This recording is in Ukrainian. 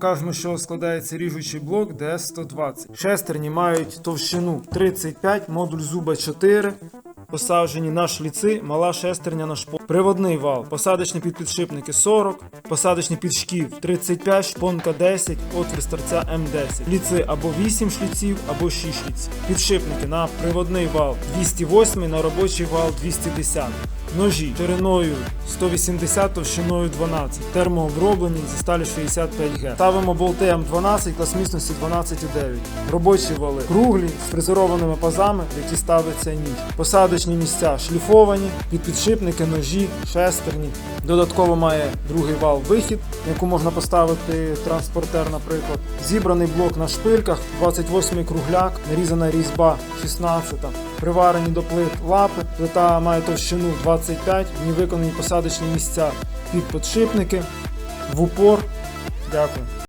Кажемо, що складається ріжучий блок DS120. Шестерні мають товщину 35, модуль зуба 4. Посаджені на шліци, мала шестерня на шпон. Приводний вал, посадочні підпідшипники 40, посадочний підшків 35, шпонка 10, отвір старця М10. Шліци або 8 шліців, або 6 шліців. Підшипники на приводний вал 208, на робочий вал 210. Ножі шириною 180, товщиною 12, термооброблені зі сталі 65 г. Ставимо болти М12 клас міцності 12,9. Робочі вали круглі з фрезерованими пазами, в які ставиться ніж. Посадочні місця шліфовані, підпідшипники, ножі, шестерні. Додатково має другий вал вихід, яку можна поставити транспортер, наприклад. Зібраний блок на шпильках, 28 кругляк, нарізана різьба 16 приварені до плит лапи. Плита має товщину 25, в ній виконані посадочні місця під подшипники в упор. Дякую.